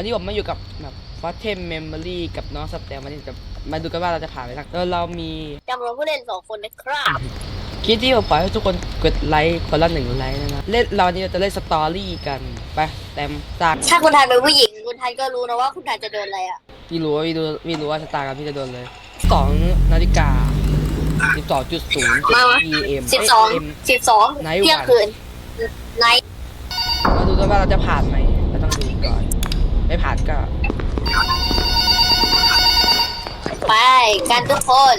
วันนี้ผมมาอยู่กับแบบฟอสเทมเมมโมรี่กับน้องสแตมวันนี้จะมาดูกันว่าเราจะผ่านไปทางแล้วเรามีจำนวนผู้เล่นสองคนนะครับคลิปที่ผมปล่อยให้ทุกคนกดไลค์คนละหนึ่งไลค์นะครับเล่นเราวันนี้เราจะเล่นสตอรี่กันไปแต้มจากถ้าคุณทันเป็นผู้หญิงคุณทันก็รู้นะว่าคุณทันจะโดนอะไรอะพี่รู้ว่าพี่รู้พี่รู้ว่าชะตากรรมพี่จะโดนเลยสองนาฬิกาสิบสองจุดศูนย์มา PM สิบสองเอ็มสิบสองไหนวันเที่ยงคืนไนท์เราดูกันว่าเราจะผ่านไหมเราต้องดูก่อน ไม่ผ่านก็ ไปกันทุกคน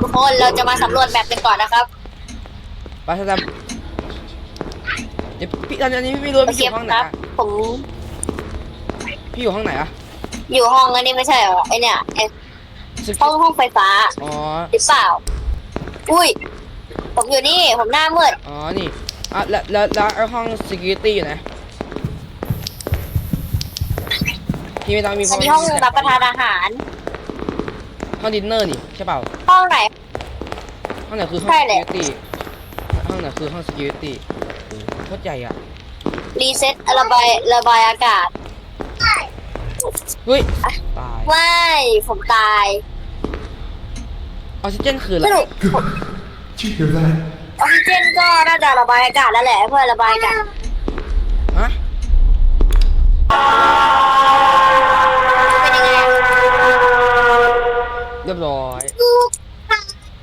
ทุกคนเราจะมาสำรวจแบบกันก่อนนะครับ ไปชะตามเดี๋ยวพี่ตอนนี้พี่ไม่รู้ว่าโอพี่อเคยู่ห้องไหนครับอะผมพี่อยู่ห้องไหนอะอยู่ห้องอันนี้ไม่ใช่เหรอไอเนี่ยไอ้สิบห้องห้องไฟฟ้าอ๋อ หรือเปล่า อุ้ย ผมอยู่นี่ ผมหน้ามืด อ๋อ นี่อะแล้วแล้วแล้วไอ้ห้อง security อยู่ไหน พี่ไม่ต้องมีอันนี้ห้องรับประทานอาหาร ห้องดินเนอร์นี่ใช่เปล่าห้องไหน ห้องไหนคือห้อง ใช่แหละ security ห้องไหนคือห้อง security โอ้โหโคตรใหญ่อะรีเซ็ตระบายระบายอากาศ เฮ้ยตายไม่ ผมตายออกซิเจนคืออะไรสรุป Did you hear that? ออกซิเจนก็น่าจะระบายอากาศแล้วแหละเพื่อระบายอากาศฮะ เป็นยังไงอะเรียบร้อย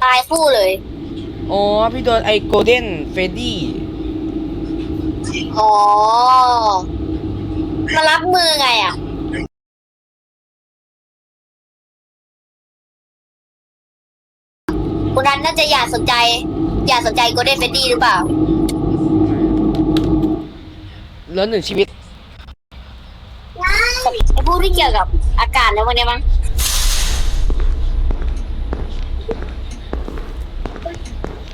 ตายคู่เลย อ๋อ พี่โดนไอ้ golden freddy อ๋อ มารับมือไงอะ คุณนันน่าจะอยากสนใจ อยากสนใจโกลเด้นเฟดดี้หรือเปล่า เหลือหนึ่งชีวิตไอ้ พวกที่เกี่ยวกับอากาศแล้ววันเนี้ยมั้ง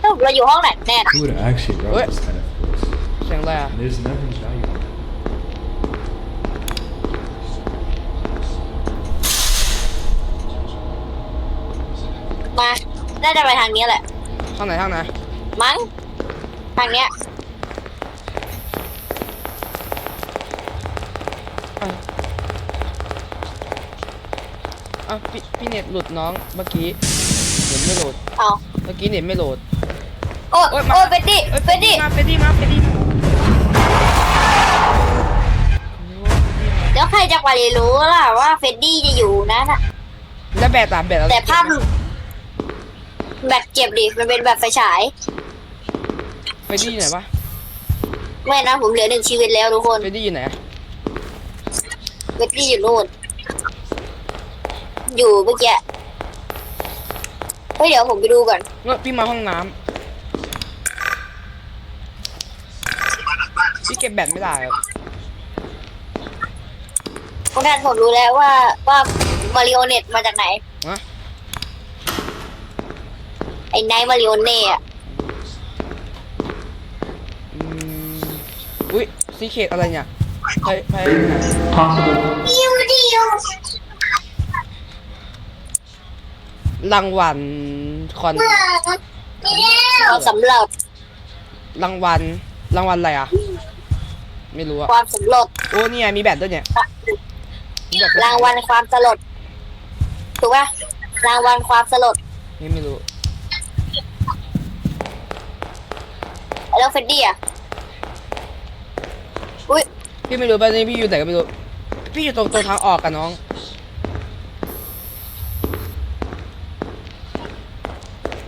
เอ้าเราอยู่ห้องไหนแน่นะ Who would actually rob What? this kind of place? เสียงอะไรอะ And there's nothing valuable. มา น่าจะไปทางนี้แหละห้องไหนห้องไหนมั้ง ทางเนี้ย อะพี่พี่เน็ตหลุดน้องเมื่อกี้เน็ตไม่โหลด เอาเมื่อกี้เน็ตไม่โหลด โอ้โอ๊ยมา โอ้เฟดดี้อ้ยเฟดดี้มาเฟดดี้มาเฟดดี้มาแล้วใครจะไปรู้ล่ะว่าเฟดดี้จะอยู่นะน่ะแล้วแบตอะแบตเราแต่ภาพแบตเก็บดิมันเป็นแบบไฟฉายเฟดดี้อยู่ไหนวะไม่นะผมเหลือหนึ่งชีวิตแล้วทุกคนเฟดดี้อยู่ไหนเฟดดี้อยู่นู่น อยู่เมื่อกี้เฮ้ยเดี๋ยวผมไปดูก่อน เมื่อพี่มาห้องน้ำพี่เก็บแบตไม่ได้อะคุณท่านผมรู้แล้วว่าว่ามาริโอเน็ตมาจากไหน ฮะไอ้ไนท์มาริโอเน่อะอืมอุ้ยซีเคดอะไรเนี่ยไปไปดิวดิว รางวัลคอนเราสำรวจรางวัลรางวัลอะไรอะ ไม่รู้อะความสำรวจโอ้เนี่ยมีแบตด้วยเนี่ยมีแบตรางวัลความสลดถูกป่ะรางวัลความสลดนี่ไม่รู้แล้วเฟดดี้อะอุ้ยพี่ไม่รู้ป่ะนี่พี่อยู่ไหนก็ไม่รู้ พี่อยู่ตรงตรงทางออกกับน้อง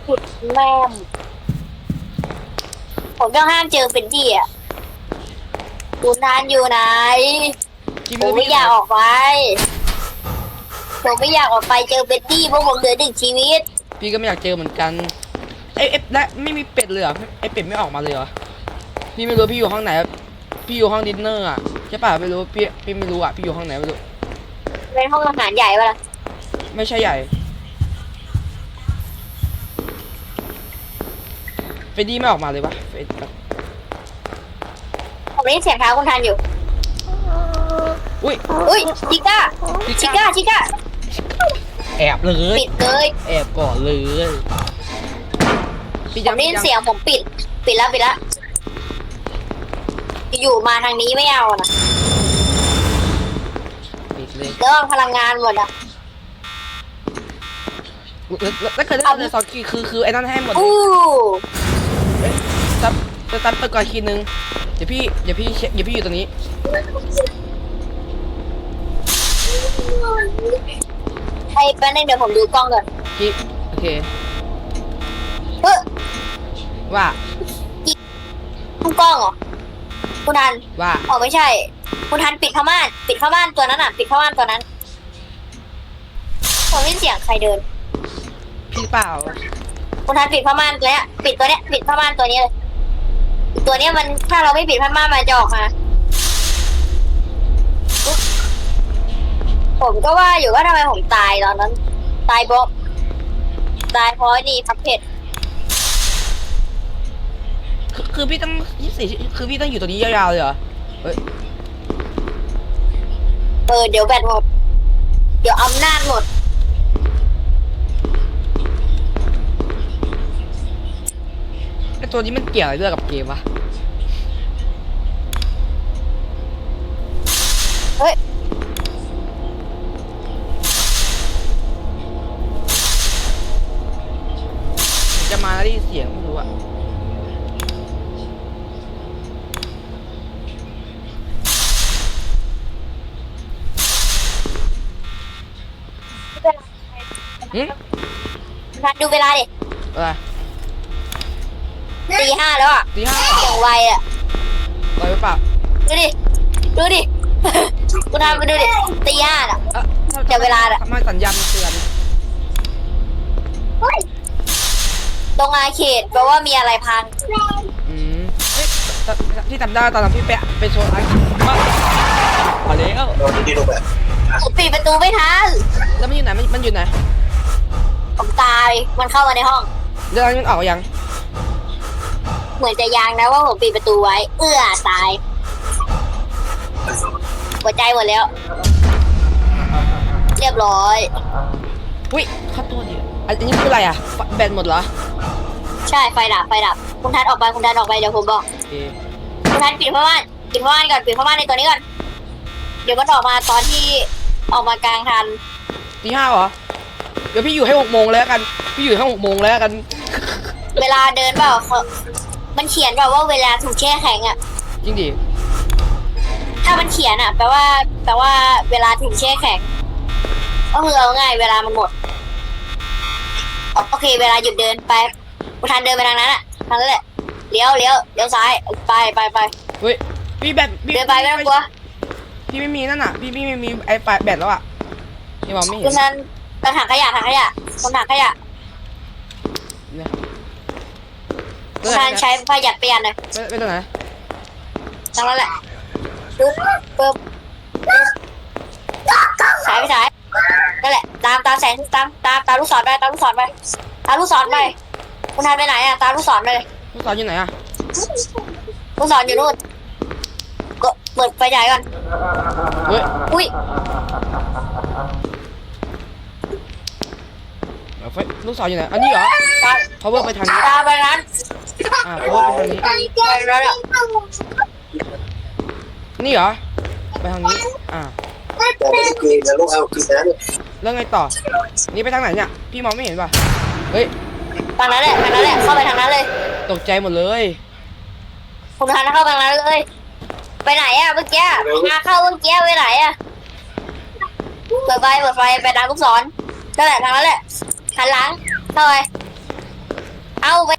ขุดแม่มผมต้องห้ามเจอเฟดดี้อะคุณทานอยู่ไหนพี่ผมรู้ไม่พี่อยากออกไป ผมไม่อยากออกไปเจอเฟดดี้เพราะผมเหลือหนึ่งชีวิต พี่ก็ไม่อยากเจอเหมือนกันไอยเอฟและไม่มีเป็ดเลยเหรอไอเป็ดไม่ออกมาเลยเหรอพี่ไม่รู้พี่อยู่ห้องไหนพี่อยู่ห้องดินเนอร์อะใช่ป่ะไม่รู้พี่พี่ไม่รู้อะพี่อยู่ห้องไหนไม่รู้เป็นห้องอาหารใหญ่ปะล่ะไม่ใช่ใหญ่ เฟดดี้ไม่ออกมาเลยวะเฟดผมได้ยินเสียงเท้าคุณทันอยู่ อุ้ย อุ้ยชิก้า ชิก้า ชิก้า แอบเลย ปิดเลยแอบก่อนเลยพี่ผมได้ยินเสียงผมปิด ปิดแล้วปิดแล้วอยู่มาทางนี้ไม่เอานะเลยแล้วพลังงานหมดอะ แล้วแล้วถ้าเกิดได้เลยสองคีย์คือคือไอ้นั่นให้หมดเลยอู้ ซับจะซับไปก่อนคีย์นึงเดี๋ยวพี่เดี๋ยวพี่เช็คเดี๋ยวพี่อยู่ตรงนี้ไอ้แป๊บนึงเดี๋ยวผมดูกล้องก่อนคีย์โอเคเฮ้ยว่าคุณกล้องเหรอคุณทันว่าอ๋อไม่ใช่ คุณทันปิดผ้าม่าน ปิดผ้าม่านตัวนั้นอะ ปิดผ้าม่านตัวนั้นผมได้ยินเสียงใครเดิน พี่เปล่า คุณทันปิดผ้าม่านตัวเนี้ย ปิดตัวเนี้ย ปิดผ้าม่านตัวนี้เลย ตัวเนี้ยมันถ้าเราไม่ปิดผ้าม่านมันจะออกมาอุ๊ยผมก็ว่าอยู่ว่าทำไมผมตายตอนนั้น ตายเพราะตายเพราะไอ้นี่พับเพชรคือคือพี่ต้องยี่สิบสี่คือพี่ต้องอยู่ตรงนี้ยาวๆเลยเหรอเฮ้ยเออเดี๋ยวแบตหมด เดี๋ยวอำนาจหมด ไอ้ ตัวนี้มันเกี่ยวอะไรด้วยกับเกมวะ เฮ้ย จะมาแล้วได้ยินเสียงไม่รู้อะหึคุณทันดูเวลาดิ อะไร ตีห้าแล้วอะตีห้าอย่างไวอะลอยไปเปล่าดูดิ ดูดิคุณทำมาดูดิตีห้าอะ เออถ้เดี๋ยวเวลาอะทำไมสัญญาณมันเตือนตรงอาเขตแปลว่ามีอะไรพัง อืมเฮ้ยแต่แต่ที่จำได้ตอนนั้นพี่ไปไปโซนไอ้มาพอแล้วผมปิดประตูไม่ทันแล้วมันอยู่ไหนมันมันอยู่ไหนผมตาย มันเข้ามาในห้องเรื่องนี้มันออกยัง เหมือนจะยังนะว่าผมปิดประตูไว้ เอื้อตาย หัวใจหมดแล้ว เรียบร้อย อุ้ยเข้าตัวดิอันนี้คืออะไรอะแบตหมดเหรอใช่ไฟดับไฟดับคุณทันออกไปคุณทันออกไปเดี๋ยวผมบอก โอเคคุณทันปิดผ้าม่านปิดผ้าม่านก่อนปิดผ้าม่านในตัวนี้ก่อน เดี๋ยวมันออกมาตอนที่ออกมากลางทัน ตีห้าเหรอ เดี๋ยวพี่อยู่ให้หกโมงเลยแล้วกัน พี่อยู่ให้หกโมงเลยแล้วกัน เวลาเดินเปล่าเขา มันเขียนแบบว่าเวลาถูกแช่แข็งอะจริงดิถ้ามันเขียนอะแปลว่า แปลว่าเวลาถูกแช่แข็งก็คือเอาง่าย เวลามันหมด โอเค เวลาหยุดเดินไปกูทันเดินไปทางนั้นอะทางนั้นแหละเลี้ยวเลี้ยวเลี้ยวซ้ายไปไปไปเฮ้ยพี่แบตพี่เดินไปไม่ต้องกลัวพี่ไม่มีนั่นอะ พี่พี่ไม่มีไอ้ปลายแบตแล้วอะพี่มองไม่เห็คุนณทันไปถังขยะถังขยะคนถังขยะ เนี่ย คุณทันใช้ประหยัดประหยัดหน่อยไปไปตรงไหนทางนั้นแหละปึ๊บปึ๊บปึ๊บสายไปสายนั่นแหละ ตามตามแสงตามตามตามลูกศรไปตามลูกศรไปตามลูกศรไปคุณทันไปไหนอะตามลูกศรไปเลยลูกศรอยู่ไหนอะลูกศรอยู่นู่นกดเปิดไฟฉายก่อนเฮ้ยอุ้ยเอา ไฟลูกศรอยู่ไหนอันนี้เหรอตาม power ไปทางนี้ตามไปนั้นอ่า power ไปทางนี้ ไปนั้นอะนี่เหรอ ไปทางนี้ อ่า แต่ไม่ได้กินนะลูกเอากินนะแล้วไงต่อ นี่ไปทางไหนเนี่ย พี่มองไม่เห็นป่ะ เฮ้ย ทางนั้นแหละทางนั้นแหละเข้าไปทางนั้นเลยตกใจหมดเลยคุณทันเข้าไปทางนั้นเลย ไปไหนอะเมื่อกี้มาเข้าเมื่อกี้ไปไหนอะเปิดไฟเปิดไฟไปตามลูกศรนั่นแหละทางนั้นแหละ หันหลังเข้าไปเอาไป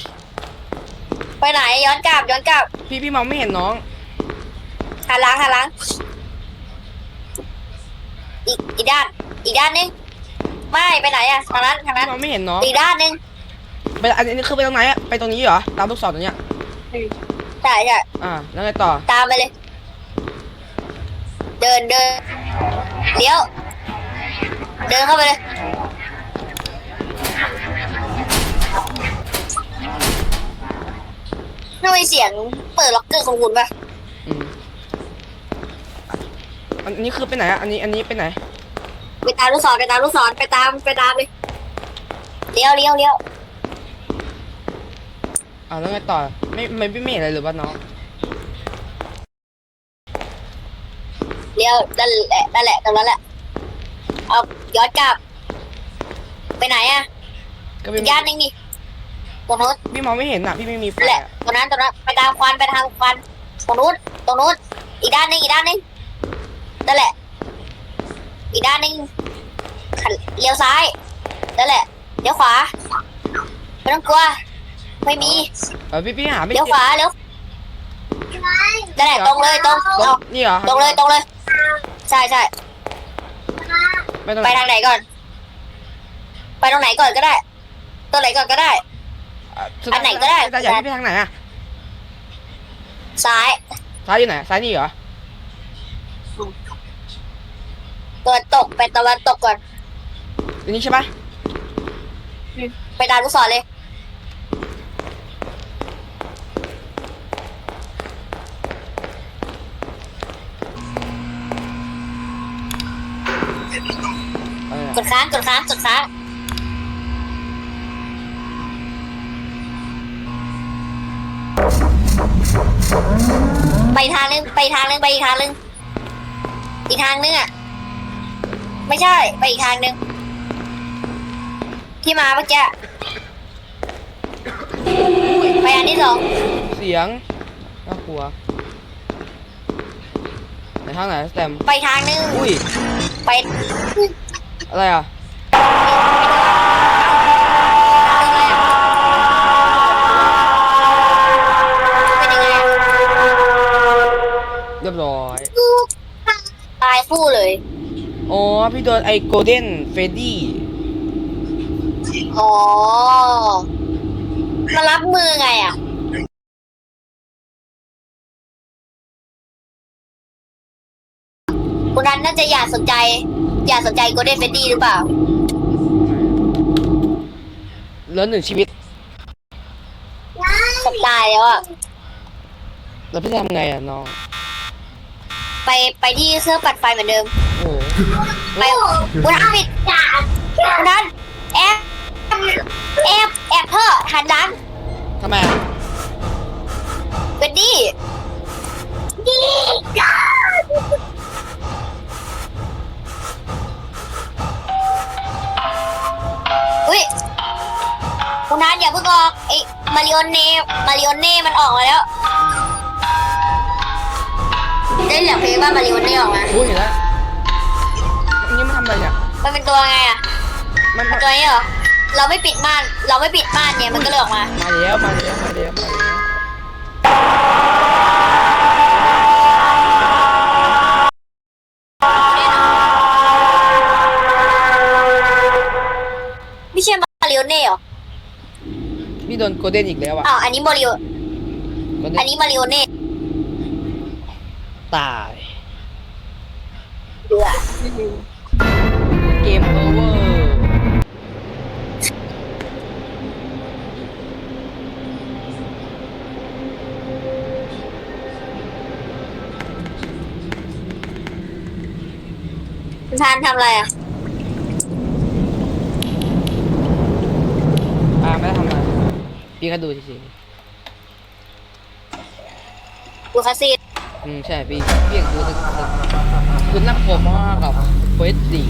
ไปไหนย้อนกลับย้อนกลับพี่พี่มองไม่เห็นน้อง หันหลังหันหลังอีกอีกด้าน อีกด้านนึงไม่ไปไหนอะทางนั้นทางนั้พี่นมองไม่เห็นน้องอีกด้านนึงไปอันนี้คือไปตรงไหนอะไปตรงนี้เหรอตามลูกศรตรงเนี้ยใช่ใช่อ่าแล้วไงต่อตามไปเลย เดินเดินเลี้ยว เดินเข้าไปเลย ทำไมเสียงเปิดล็อกเกอร์ของคุณปะอืมอันนี้คือไปไหนอะอันนี้อันนี้ไปไหน ไปตามลูกศรไปตามลูกศรไปตามไปตามเลยเลี้ยวเลี้ยวเลี้ยวอ่าแล้วไงต่อ ไม่ไม่ไม่เห็นอะไรหรือว่าน้องเลี้ยวนั่นแหละนั่นแหละตรงนั้นแหละเอาย้อนกลับ ไปไหนอะก็อีพี่กย่านหนึงดิ ตรงนู้นพี่มองไม่เห็นอะพี่ไม่มีไฟนั่นแหละอะตรงนั้นตรงนั้นไปตามควันไปทางควันตรงนู้นตรงนู้นอีกด้านหนึงอีกด้านหนึงนั่นแหละ อีกด้านหนึงขันเลี้ยวซ้ายนั่นแหละเลี้ยวขวาไม่ต้องกลัวไม่มีเออพี่พี่หาไม่เลี้ยวเจขอวาเลี้ยวนั่นแหละตรงเลยตรงตรเอางนี่เหรอตรงเลยตรงเลยใช่ใช่ไม่ต้องไปทางไหนก่อน ไปตรงไหนก่อนก็ได้ตรงไหนก่อนก็ได้สุ อันไหนก็ได้แต่อยากให้พี่ทางไหนอะซ้าย ซ้ายอยู่ไหน ซ้ายนี่เหรอตะวันตกไปตะวันตกก่อน อันนี้ใช่ปะไปตามลูกศรเลย เออกดค้างกดค้างกดค้าง ไปทางนึงไปทางนึงไปอีกทางนึงอีกทางนึงอะ ไม่ใช่ ไปอีกทางนึงที่มาเมื่อกี้ไปอันที่สองเสียงน่ากลัวไหนทางไหนแตมไปทางนึงอุ้ยไปอะไรอะ คู่เลยอ๋อพี่โดนไอ้โกลเด้นเฟดดี้อ๋อมารับมือไงอะคุณนันน่าจะอยากสนใจ อยากสนใจโกลเด้นเฟดดี้หรือเปล่าเหลือหนึ่งชีวิตสตายแล้วอะ แล้วพี่ทำไงอะน้อง ไปไปที่เครื่องปัดไฟเหมือนเดิมโอ้โหไปคุณนันปิดคุณนันแอบแอบแอบเพ้อหันหลังทำไมอะเฟดดี้อุ้ยคุณนันอย่าเพิ่งออกไอ้มาริโอเน่มาริโอเน่มันออกมาแล้ว ได้เหลือเพลงว่ามาริโอเน่ออกมาอุ้ยเห็นแล้วอันนี้มันทำอะไรเนี่ยมันเป็นตัวไงอะมันเป็มานตัวนี้เหรอเราไม่ปิดม่านเราไม่ปิดม่านเนี่ยมันก็เลยออกมา มาแล้วมาแล้วมาแล้วมาแล้วไม่ใช่มาริโอเน่เหรอ พี่โดนโกลเด้นอีกแล้วอะ อ้าว อันนี้มาริโอโกลเด้อันนนี้มาริโอเน่ ตายเกมโอเวอร์คุณทานทำอะไรอะอ่าไม่ได้ทำอะไรพี่ก็ดูเฉยดูคาซีนๆ อืมใช่พี่พี่อยากดูแต่คุณน่ากลัวมากกับเฟสดี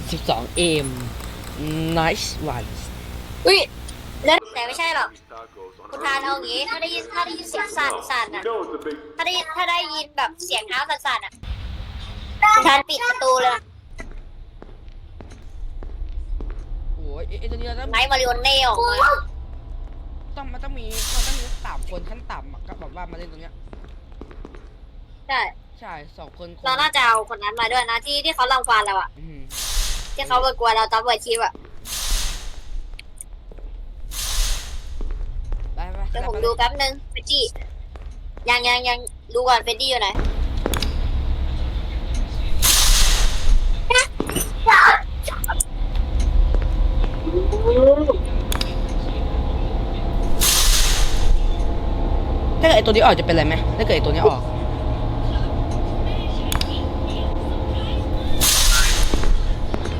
12 m nice one อุ้ยแล้วแต่ไม่ใช่หรอกคุณทานเอาอย่างงี้ ถ้าได้ยินถ้าได้ยินเสียงสั่นสั่นอะถ้าได้ถ้าได้ยินแบบเสียงเท้าสั่นสั่นอะคุณทานปิดประตูเลยนะโอ้ยไอ้ตัวนี้เราต้องไนท์มาริโอเน่ออกมาต้องมันต้องมีมันต้องมีสามคนขั้นต่ำอะก็แบบว่ามาเล่นตรงเนี้ย ใช่ใช่สองคนคงเราน่าจะเอาคนนั้นมาด้วยนะที่ที่เขาลังควานเราอะอืมที่เขาไปกลัวเราตอนเปิดคลิปอะไปไปเดี๋ยวผมดูแป๊บนึงเฟดดี้ยังยังยังดูก่อนเฟดดี้อยู่ไหนถ้าเกิดไอ้ตัวนี้ออกจะเป็นอะไรไหมถ้าเกิดไอ้ตัวนี้ออก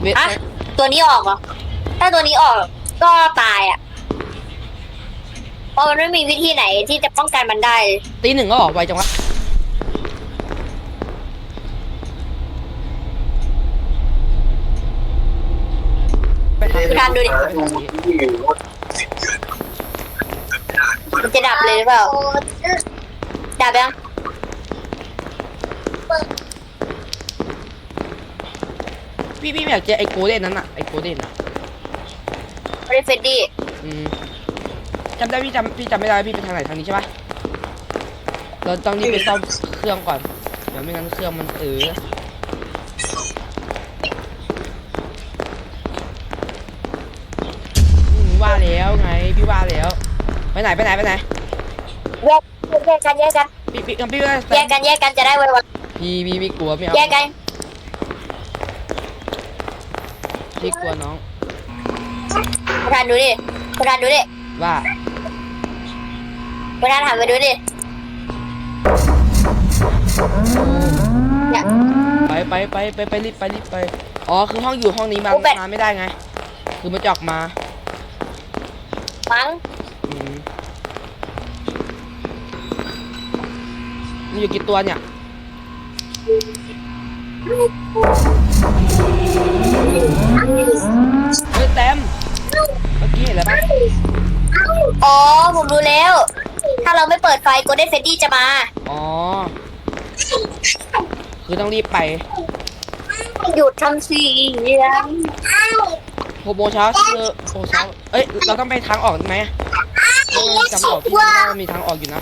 เวทอะตัวนี้ออกเหรอ ถ้าตัวนี้ออกก็ตายอะ เพราะมันไม่มีวิธีไหนที่จะป้องกันมันได้เลยตีหนึ่งก็ออกไวจังวะคุณทันดูดิ มันจะดับเลยหรือเปล่า ดับยัง พี่พี่อยากเจอไอ้โกลเด้นนั้นอะไอ้โกลเด้นอะไม่ได้เฟดดี้อืมจำได้พี่จำพี่จำไม่ได้ว่าพี่ไปทางไหนทางนี้ใช่ปะเราต้องรีบไปซ่อมเครื่องก่อนเดี๋ยวไม่งั้นเครื่องมันเอออืมว่าแล้วไงพี่ว่าแล้วไปไหนไปไหนไปไหนแยกแยกกันแยกกันพี่พี่พี่ว่าแยกกันแยกกันจะได้ไวพี่พี่พี่กลัวไม่เอา ๆแยกกัน พี่กลัวน้องคุณทันดูดิคุณทันดูดิว่าคุณทันหันไปดูดิเนี่ย ไปไปไปไปไปรีบไปรีบไป อ๋อคือห้องอยู่ห้องนี้มันโอ้แบต มาไม่ได้ไง คือมันจะออกมามั้งอืมมีอยู่กี่ตัวเนี่ย เฮ้ยแต้มเมื่อกี้เห็นแล้วปะอ๋อ ผมรู้แล้ว ถ้าเราไม่เปิดไฟโกลเด้นเฟดดี้จะมา อ๋อ คือต้องรีบไปหยุดทำเสียงหกโมงเช้าคือโอ้เช้าเอ้ย เราต้องไปทางออกไหมจำออกที่ว่ามันมีทางออกอยู่นะ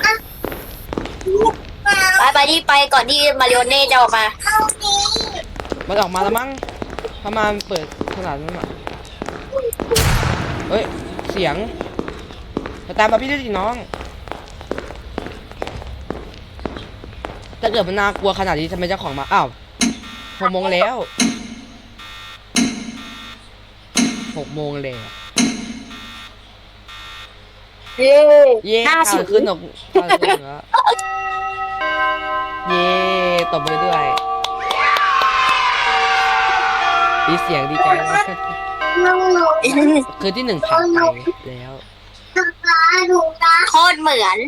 ไปไปที่ไปก่อนที่มาริโอเน่จะออกมา มันออกมาแล้วมั้งประมาณเปิดขนาดนั้นอะเฮ้ย เสียงมาตามมาพี่ด้วยสิน้อง ถ้าเกิดมันน่ากลัวขนาดนี้ทำไมเจ้าของมา อ้าวหกโมงแล้วหกโมงแล้วเย้เย้ห้าข่าสิวบขึ้นหกข่าวขึ้นแล้วเย้ตบมือด้วย ดีเสียงดีใจมากคือที่หนึ่งผ่านไปแล้วโคตรเหมือน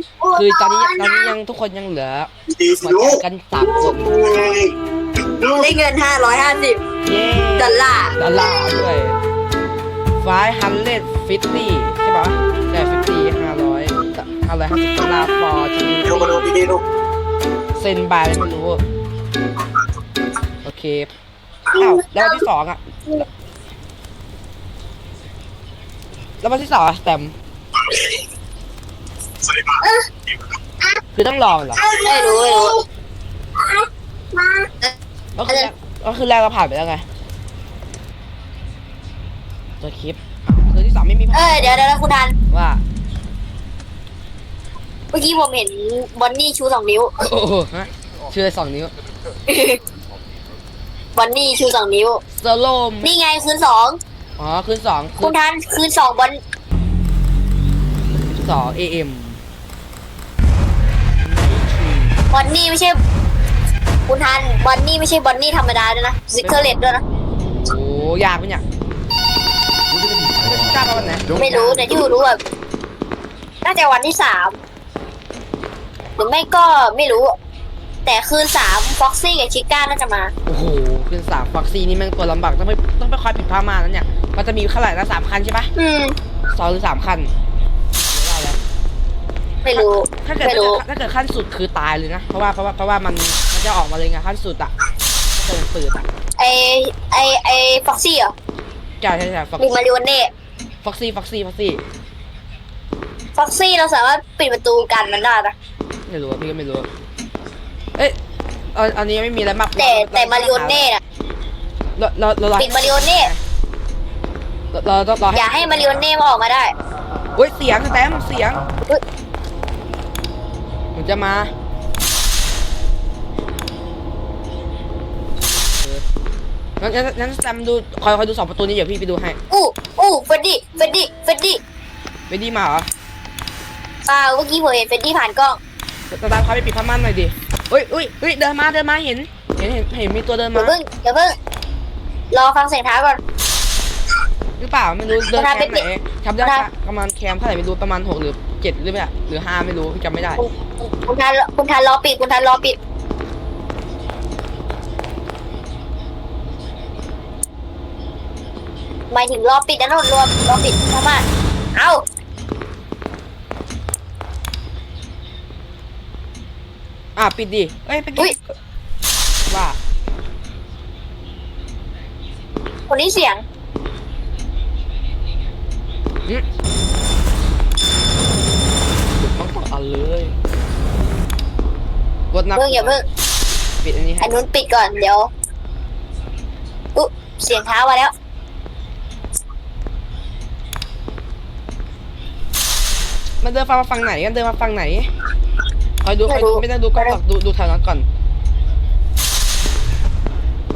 คือตอนนี้ตอนนี้ยังทุกคนยังเหลือดีหัสิวลูใจกกันสามคนได้เงิน550เย้ดอลลาร์ดอลลาร์ด้วยไฟฮันเลดฟิฟตี้ใช่ปะใช่ฟิฟตี้ห้าร้อยห้าร้อยห้าสิบดอลลาร์ฟอร์ทีลูกมาดูดีๆลูกเซ็นบายอะไรไม่รู้ โอเค อ้าวแล้ววันที่สองอะ แล้ววันที่สองอะแตมคือต้องรอเหรอไม่รู้ไม่รู้ก็คือแรกก็คือแรกเราผ่านไปแล้วไงตัวคลิปอ้าวคือที่สองไม่มีเออเดี๋ยวเดี๋ยวนะคุณทัน ว่าเมื่อกี้ผมเห็นบอนนี่ชูสองนิ้ว โอ้โหฮะชื่อสองนิ้ว บอนนี่ชูสองนิ้ว โซโล่มนี่ไงคืนสองอ๋อคืนสองคืคุณนทันคืนสองบอนสองเอ็มบอนนี่ไม่ใช่ คุณทันบอนนี่ไม่ใช่บอนนี่ธรรมดาด้วยนะซิกเกอร์เลตด้วยนะ โอ้ยากปะเนี่ยจะกล้าไปวันไหนไม่รู้แต่ที่รู้แบบน่าจะวันที่สามหรือไม่ก็ไม่รู้ แต่คืนสามฟ็อกซี่กับชิก้าน่าจะมา โอ้โห คืนสามฟ็อกซี่นี่แม่งตัวลำบากต้องไปต้องไปคอยผิดพลาดมาแล้วเนี่ย มันจะมีเท่าไหร่ละสามคันใช่ปะอืมสองหรือสามคันเดี๋ยวเล่าแล้วไม่รู้ถ้าเกิดไม่รู้ถ้าเกิดขั้นสุดคือตายเลยนะ เพราะว่าเพราะว่าเพราะว่ามันมันจะออกมาเลยไงขั้นสุดอะถ้าเกิดปืดอะไอไอไอฟ็อกซี่เหรอใช่ใช่ใช่ฟ็อกหรือมาริโอเน่ฟ็อกซี่ฟ็อกซี่ฟ็อกซี่ฟ็อกซี่เราสามารถปิดประตูกันมันได้นะไม่รู้อะพี่ก็ไม่รู้ เอ้ ยอันอันนี้ไม่มีอะไรมากแต่แต่มาริโอเน่น่ะเราเราเราเราปิดมาริโอเน่เราเราเราอย่าให้มาริโอเน่มาออกมาได้เฮ้ยเสียงแต้มเสียงเฮ้ยมันจะมาเอองั้นงั้นงั้นแซมดูคอยคอยดูสองประตูนี้เดี๋ยวพี่ไปดูให้อู้อู้เฟดดี้เฟดดี้เฟดดี้ไปดีมาเหรอเปล่าเมื่อกี้ผมเห็นเฟดดี้ผ่านกล้องตาตามเขาไปปิดผ้าม่านหน่อยดิ เฮ้ยเฮ้ยเฮ้ยเดินมาเดินมาเห็นเห็นเห็นเห็นมีตัวเดินอย่ามาเพิ่งอย่าเพิ่งรอฟังเสียงเท้าก่อน หรือเปล่าไม่รู้เดินประธานแคมป์ไหนเป็นจำได้ประธานปะประมาณแคมป์เท่าไหร่ไม่รู้ประมาณหกหรือเจ็ดหรือไม่อะหรือห้าไม่รู้จำไม่ได้ คุณคุณทันคุณทันรอปิดคุณทันรอปิดหมายถึงรอปิดนะนนรวมรอปิดพม่าเอา อะปิดดิเอ้ยไปกินว่าคนนี้เสียงอืมต้องต่ออันเลยกดนับเพิ่งอย่าเพิ่งปิดอันนี้ให้อันนู้นปิดก่อนเดี๋ยวอุ๊ยเสียงเท้ามาแล้ว มันเดินมาฝั่งไหนกันเดินมาฝั่งไหน คอยดูคอยดูไม่ต้องดูกล้องหรอกดูดูทางนั้นก่อน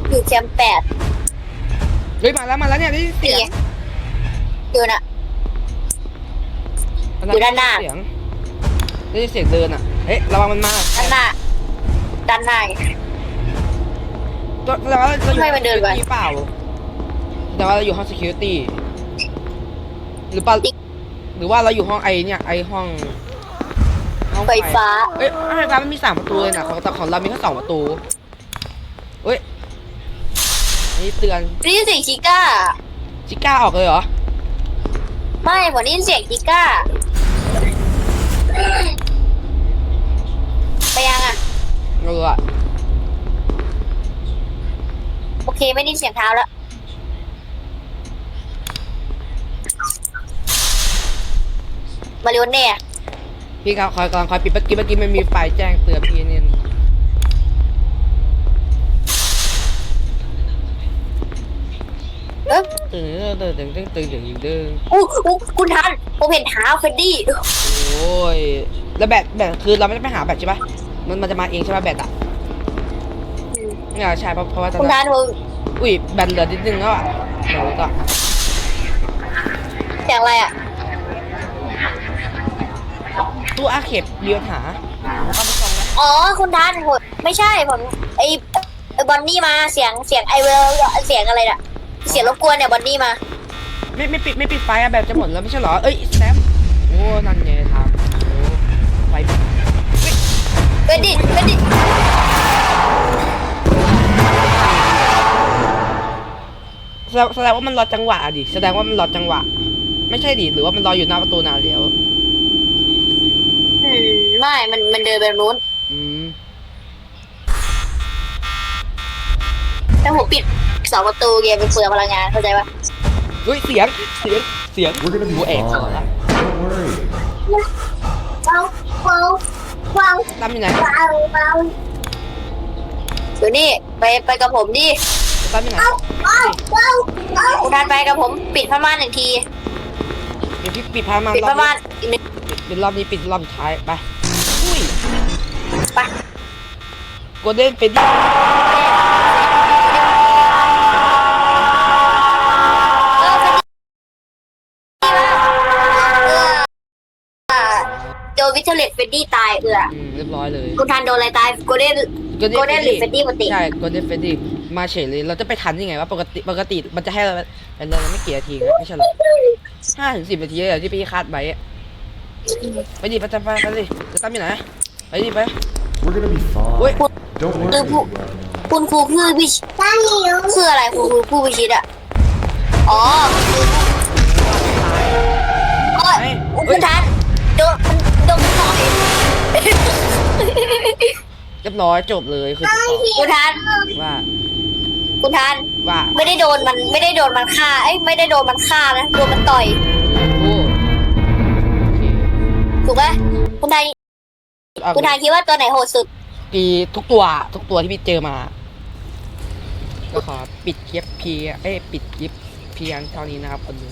อยู่แคมป์แปดเฮ้ยมาแล้วมาแล้วเนี่ยได้ยินเสียงอยู่น่ะอยู่ด้านหน้าเสียงได้ยินเสียงเดินอะเอ๊ะระวังมันมาด้านหน้าด้านหน้าตัวแต่ว่าเราอยู่ทำไมมันเดินไป security เปล่าแต่ว่าเราอยู่ห้อง security หรือเปล่าหรือว่าเราอยู่ห้องไอเนี่ยไอห้องห้ องไฟฟ้า เอ้ยห้องไฟฟ้ามันมีสามประตูเลยนะของแต่ของเรามีแค่สองประตูเอ้ยนี่เตือนได้ยินเสียงชิก้า จิก้าออกเลยเหรอไม่ผมได้ยินเสียงชิก้า ไปยังอะ เอออะโอเคไม่ได้ยินเสียงเท้าแล้ว มาเร็วแน่ พี่ครับคอยกำลังคอยปิดเมื่อกี้เมื่อกี้มันมีไฟแจ้งเตือนพี่นี่เออตื่นเต้นตื่นเต้นตื่นเต้นตื่นเต้นอู้อู้คุณทันผมเห็นเท้าเฟดดี้โอ้ยแล้วแบตแบตคือเราไม่ได้ไปหาแบตใช่ปะมันมันจะมาเองใช่ปะแบตอะเนี่ยใช่เพราะเพราะว่าตอคุณทันผมอุ้ยแบตเหลือนิดนึงแล้วอะเดี๋ยวก็เสีงอะไรอะ ตู้อาเข็บเดียวหาแล้วก็ไปส่องนะอ๋อคุณทันผมไม่ใช่ผมไอไอบอนนี่มาเสียงเสียงไอเวลเสียงอะไรน่ะเสียงรบกวนเนี่ยบอนนี่มา ไม่ไม่ปิดไม่ปิดไฟอะแบตจะหมดแล้วไม่ใช่เหรอเอ้ยแซมโอ้นั่นไงครับโอ้ไฟเฟรดดี้เฟรดดี้แสดงแสดงว่ามันรอจังหวะอะดิแสดงว่ามันรอจังหวะ ไม่ใช่ดิหรือว่ามันรออยู่หน้าประตูนานแล้วอื มไม่มันมันเดินไปทางนู้นอืมถ้าผมปิดสองประตูเกมเป็นเปลืองพลังงานเข้าใจปะเฮ้ยเสียงเสียงเสียง We're gonna be กูแอบ fine. เข้ามาละ Don't worry. ว้าวว้าวว้าวตั้มอยู่ไหนว้าวว้าวอยู่นี่ไปไปกับผมดิตั้มอยู่ไหนว้าวว้าวคุณทันไปกับผมปิดผ้าม่านหนึ่งที เดี๋ยวพี่ปิดพามาปิดรอผ้าบม่านี้นอีกหนึ่งปิดรอบนี้ปิดรอบสุดท้ายไปอุ้ยไปโกลเด้นเป็นดิเออเป็นดีเออเออโดนวิเทอร์เลตเฟดดี้ตายเอออืมเรียบร้อยเลยคุณทันโดนอะไรตายโกลเด้นโกลเด้นหรือเฟดดี้ปกติใช่โกลเด้นเฟดดี้มาเฉยเลยเราจะไปทันยังไงวะปกติปกติมันจะให้เราเป็นเราไม่กี่นาทีนะไม่ใช่หรอห้าถึงสิบนาทีเลยที่พี่คาดไว้อะ ไปดิไปไปไปไปเลยจะตั้มอยู่ไหนไปดิไป We're gonna be fine. Wait. Don't worry. Uh, who- คุณครูผู้พิชิตคืออะไรคุณครูผู้พิชิตอะอ๋อโอ้ยเฮ้ยคุณทันโดนโดนต่อยเรียบร้อยจบเลยคือติดต่อคุณทันว่าคุณทันว่าไม่ได้โดนมันไม่ได้โดนมันฆ่าเอ้ยไม่ได้โดนมันฆ่านะโดนมันต่อยโอ้โอเค ถูกไหมคุณทันเอาคุณทันคิดว่าตัวไหนโหดสุด ปีทุกตัวทุกตัวที่พี่เจอมา ก็ขอปิดคลิปพีเอ้ยปิดคลิปเพียงเท่านี้นะครับคนดู